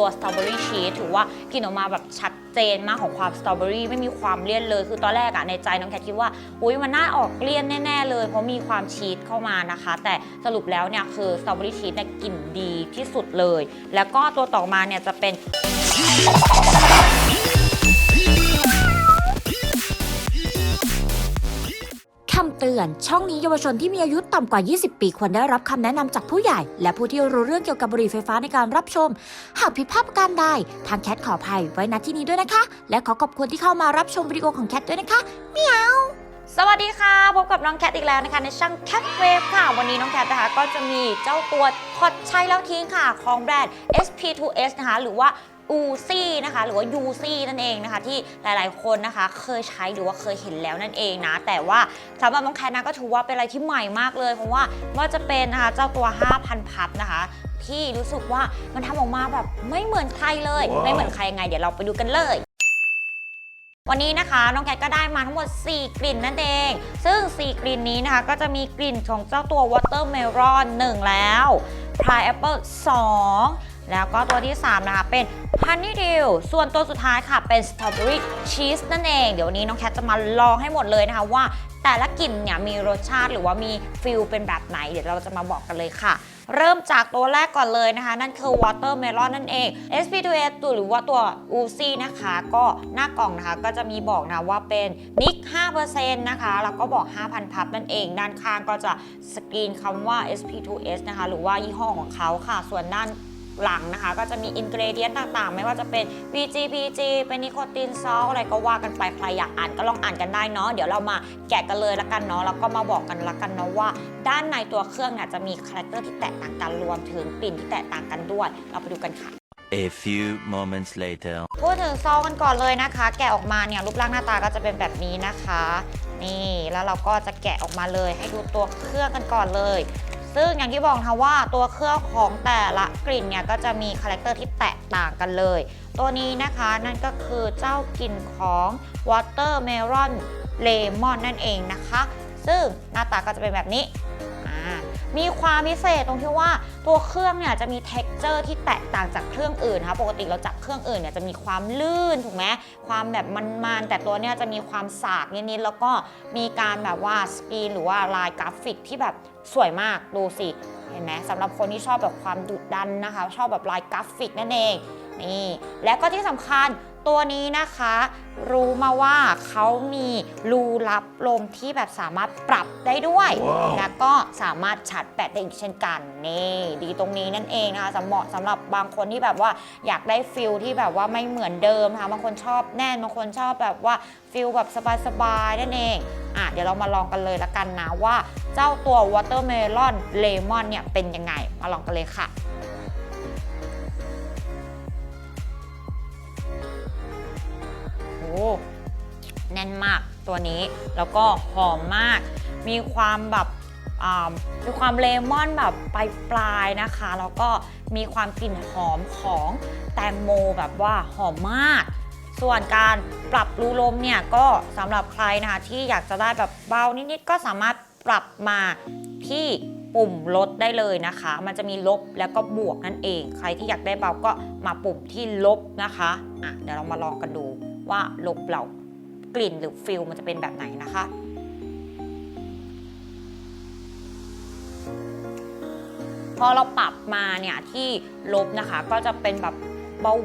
ตัวสตรอเบอรี่ชีสถือว่ากลิ่นออกมาแบบชัดเจนมากของความสตรอเบอรี่ไม่มีความเลี่ยนเลย คือตอนแรกอะในใจน้องแคทคิดว่าอุ้ยมันน่าออกเลี่ยนแน่ๆเลย เพราะมีความชีสเข้ามานะคะ แต่สรุปแล้วเนี่ยคือสตรอเบอรี่ชีสเนี่ยกลิ่นดีที่สุดเลย แล้วก็ตัวต่อมาเนี่ยจะเป็น เตือน ช่องนี้เยาวชนที่มีอายุต่ำกว่า 20 ปีควรได้รับคำแนะนำจากผู้ใหญ่ และผู้ที่รู้เรื่องเกี่ยวกับบุหรี่ไฟฟ้าในการรับชม หากผิดพลาดประการใดทางแคทขออภัยไว้ณที่นี้ด้วยนะคะ และขอขอบคุณที่เข้ามารับชมวิดีโอของแคทด้วยนะคะแมว สวัสดีค่ะ พบกับน้องแคทอีกแล้วนะคะ ในช่างแคทเวฟค่ะ วันนี้น้องแคทนะคะก็จะมีเจ้าตัวพอดใช้แล้วทิ้งค่ะ ของแบรนด์ SP2S นะคะ หรือว่าอูซี่นะคะ หรือว่ายูซี่นั่นเองนะคะ ที่หลายๆ คนนะคะ เคยใช้หรือว่าเคยเห็นแล้วนั่นเองนะ แต่ว่าสำหรับน้องแคทนะก็ถือว่าเป็นอะไรที่ใหม่มากเลย เพราะว่าว่าจะเป็นนะคะเจ้าตัว 5,000 พับนะคะที่รู้สึกว่ามันทำออกมาแบบไม่เหมือนใครเลยไม่เหมือนใครยังไง เดี๋ยวเราไปดูกันเลย วันนี้นะคะน้องแคทก็ได้มาทั้งหมด 4 กลิ่นนั่นเอง ซึ่ง 4 กลิ่นนี้นะคะ ก็จะมีกลิ่นของเจ้าตัว Watermelon 1 แล้ว Pineapple 2 แล้วก็ตัวที่ 3 นะคะ เป็น Honeydew ส่วนตัวสุดท้ายค่ะ เป็น Strawberry Cheese นั่นเอง เดี๋ยววันนี้น้องแคทจะมาลองให้หมดเลยนะคะว่า แต่ละกลิ่นเนี่ยมีรสชาติหรือว่ามีฟิลเป็นแบบไหน เดี๋ยวเราจะมาบอกกันเลยค่ะ เริ่มจากตัวแรกก่อนเลยนะคะ นั่นคือ watermelon นั่นเอง SP2S ตัวหรือว่าตัว Uzi นะคะ ก็หน้ากล่องนะคะก็จะมีบอกนะว่าเป็นนิก5%นะคะแล้วก็บอก 5,000 พับนั่นเอง ด้านข้างก็จะสกรีนคำว่า SP2S นะคะหรือว่ายี่ห้อของเขาค่ะ ส่วนด้าน หลังนะคะ ก็จะมีอินก e เดียนต่างๆ ไม่ว่าจะเป็น VG PG เป็นนิโคตินซอลอะไรก็ว่ากันไปใครอยากอ่านก็ลองอ่านกันได้เนาะเดี๋ยวเรามาแกะกันเลยละกันเนาะแล้วก็มาบอกกันละกันเนาะว่า ด้านในตัวเครื่องเนี่ยจะมีคาแรคเตอร์ที่แตกต่างกันรวมถึงกลิ่นที่แตกต่างกันด้วย เราไปดูกันค่ะ A few moments later. พูดถึงซองกันก่อนเลยนะคะ แกะออกมาเนี่ยรูปร่างหน้าตาก็จะเป็นแบบนี้นะคะ นี่แล้วเราก็จะแกะออกมาเลยให้ดูตัวเครื่องกันก่อนเลย ซึ่งอย่างที่บอกนะว่าตัวเครื่องของแต่ละกลิ่นเนี่ยก็จะมีคาแรคเตอร์ที่แตกต่างกันเลย ตัวนี้นะคะนั่นก็คือเจ้ากลิ่นของ Watermelon Lemon นั่นเองนะคะ ซึ่งหน้าตาก็จะเป็นแบบนี้มีความพิเศษตรงที่ว่าตัวเครื่องเนี่ยจะมี t e x t อร์ที่แตกต่างจากเครื่องอื่นนะคะปกติเราจับเครื่องอื่นเนี่ยจะมีความลื่นถูกไหมความแบบมันๆแต่ตัวเนี่ยจะมีความสากนิดๆแล้วก็มีการแบบว่าสกรีนหรือว่าลายกราฟิกที่แบบ สวยมากดูสิ เห็นไหมสำหรับคนที่ชอบแบบความดุดันนะคะ ชอบแบบลายกราฟิกนั่นเองนี่และก็ที่สำคัญ ตัวนี้นะคะ รู้มาว่าเขามีรูรับลมที่แบบสามารถปรับได้ด้วยแล้วก็สามารถชาร์จแบตได้อีกเช่นกันนี่ดีตรงนี้นั่นเองนะคะสำเหมาะสำหรับบางคนที่แบบว่าอยากได้ฟิลที่แบบว่าไม่เหมือนเดิมนะคะบางคนชอบแน่นบางคนชอบแบบว่าฟิลแบบสบายๆนั่นเองอะเดี๋ยวเรามาลองกันเลยละกันนะว่า เจ้าตัว Watermelon Lemon เนี่ยเป็นยังไงมาลองกันเลยค่ะ แน่นมากตัวนี้ แล้วก็หอมมาก มีความแบบมีความเลมอนแบบปลายปลายๆนะคะ แล้วก็มีความกลิ่นหอมของแตงโมแบบว่าหอมมาก ส่วนการปรับรูลมเนี่ยก็สำหรับใครนะคะที่อยากจะได้แบบเบานิดๆก็สามารถปรับมาที่ปุ่มลดได้เลยนะคะ มันจะมีลบแล้วก็บวกนั่นเอง ใครที่อยากได้เบาก็มาปุ่มที่ลบนะคะ อะเดี๋ยวเรามาลองกันดู ว่าลบเรากลิ่นหรือฟิลมันจะเป็นแบบไหนนะคะ พอเราปรับมาเนี่ยที่ลบนะคะก็จะเป็นแบบ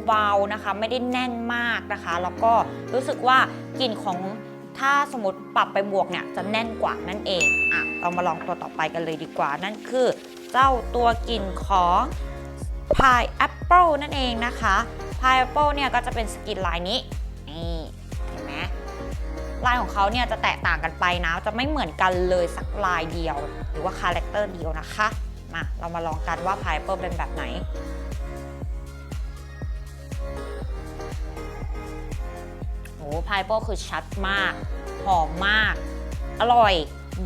เบาๆนะคะ ไม่ได้แน่นมากนะคะ แล้วก็รู้สึกว่ากลิ่นของถ้าสมมติปรับไปบวกเนี่ยจะแน่นกว่านั่นเองอะเรามาลองตัวต่อไปกันเลยดีกว่า นั่นคือ เจ้าตัวกลิ่นของ Pineapple นั่นเองนะคะ Pineapple เนี่ยก็จะเป็นสกินลายนี้ ลายของเขาเนี่ยจะแตกต่างกันไปนะ จะไม่เหมือนกันเลยสักลายเดียว หรือว่าคาแรคเตอร์เดียวนะคะ มาเรามาลองกันว่า Pineapple เป็นแบบไหนโอ้พายโป้คือชัดมาก หอมมาก อร่อย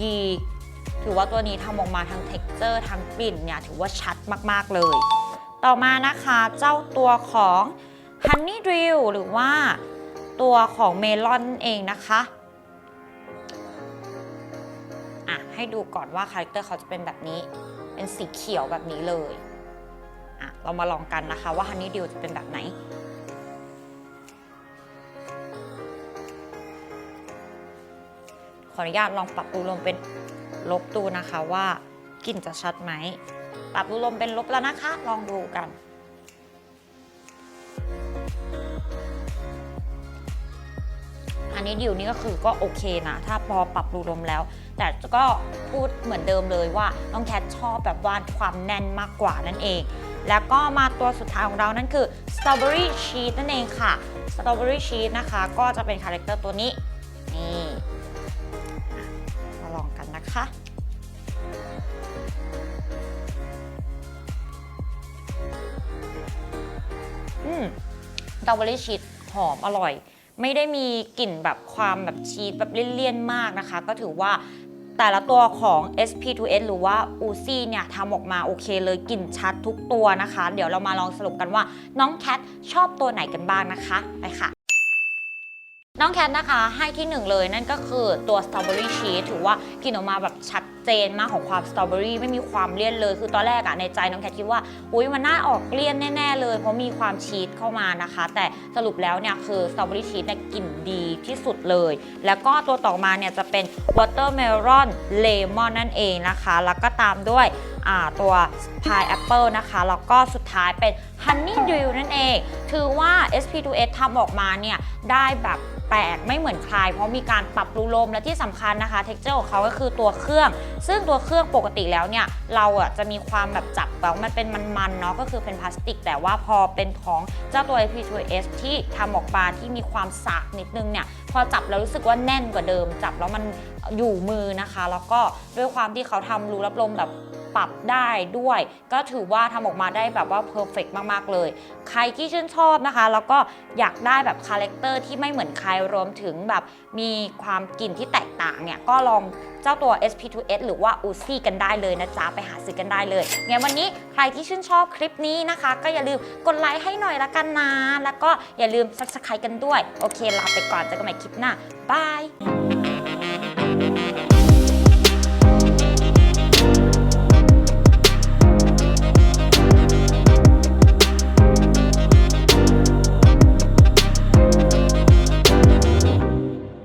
ดี ถือว่าตัวนี้ทำออกมาทั้งเท็กเจอร์ทั้งกลิ่นเนี่ยถือว่าชัดมากๆเลย ต่อมานะคะเจ้าตัวของ Honey Drill หรือว่า ตัวของเมลอนเองนะคะอะให้ดูก่อนว่าคาแรคเตอร์เขาจะเป็นแบบนี้ เป็นสีเขียวแบบนี้เลยอะเรามาลองกันนะคะว่าฮันนี่ดิวจะเป็นแบบไหนขออนุญาตลองปรับรูลมเป็นลบดูนะคะว่ากลิ่นจะชัดไหม ปรับรูลมเป็นลบแล้วนะคะ ลองดูกัน อันนี้ดิวนี่ก็คือก็โอเคนะ ถ้าพอปรับรูลมแล้ว แต่ก็พูดเหมือนเดิมเลยว่าน้องแคทชอบแบบว่าความแน่นมากกว่านั่นเอง แล้วก็มาตัวสุดท้ายของเรานั่นคือ strawberry cheese นั่นเองค่ะ strawberry cheese นะคะ ก็จะเป็นคาแรคเตอร์ตัวนี้ นี่มาลองกันนะคะอืมสตรอเบอรี่ชีสหอมอร่อย ไม่ได้มีกลิ่นแบบความแบบชีสแบบเลี่ยนๆมากนะคะ ก็ถือว่าแต่ละตัวของ SP2S หรือว่า Uzi เนี่ยทำออกมาโอเคเลยกลิ่นชัดทุกตัวนะคะ เดี๋ยวเรามาลองสรุปกันว่าน้องแคทชอบตัวไหนกันบ้างนะคะไปค่ะน้องแคทนะคะให้ที่หนึ่งเลยนั่นก็คือตัวสตรอเบอรี่ชีสถือว่ากลิ่นออกมาแบบชัดเจนมากของความสตรอเบอรี่ไม่มีความเลี่ยนเลย คือตอนแรกอะในใจน้องแคทคิดว่าอุ้ยมันน่าออกเลี่ยนแน่ ๆ เลย เพราะมีความชีสเข้ามานะคะ แต่สรุปแล้วเนี่ยคือสตรอเบอรี่ชีสเนี่ยกลิ่นดีที่สุดเลย แล้วก็ตัวต่อมาเนี่ยจะเป็นวอเตอร์เมลอนเลมอนนั่นเองนะคะ แล้วก็ตามด้วยตัวพายแอปเปิลนะคะ แล้วก็สุดท้ายเป็นฮันนี่ดิวนั่นเอง ถือว่า SP2S ทำออกมาเนี่ยได้แบบแปลกไม่เหมือนใคร เพราะมีการปรับรูลมและที่สำคัญนะคะ เท็กเจอร์ของเขาก็คือตัวเครื่อง ซึ่งตัวเครื่องปกติแล้วเนี่ยเราอะจะมีความแบบจับแบบมันเป็นมันๆเนาะก็คือเป็นพลาสติก แต่ว่าพอเป็นของเจ้าตัว AP2S ที่ทำออกมาที่มีความสากนิดนึงเนี่ยพอจับแล้วรู้สึกว่าแน่นกว่าเดิม จับแล้วมันอยู่มือนะคะ แล้วก็ด้วยความที่เขาทำรูรับลมแบบ ปรับได้ด้วย ก็ถือว่าทำออกมาได้แบบว่าเพอร์เฟกมากๆเลย ใครที่ชื่นชอบนะคะ แล้วก็อยากได้แบบคาแรคเตอร์ที่ไม่เหมือนใครรวมถึงแบบมีความกลิ่นที่แตกต่างเนี่ย ก็ลองเจ้าตัว SP2S หรือว่า Uzi กันได้เลยนะจ๊ะ ไปหาซื้อกันได้เลยงั้นวันนี้ใครที่ชื่นชอบคลิปนี้นะคะ ก็อย่าลืมกดไลค์ให้หน่อยละกันนะ แล้วก็อย่าลืม subscribe กันด้วย โอเคลาไปก่อนเจอกันใหม่คลิปหน้าบาย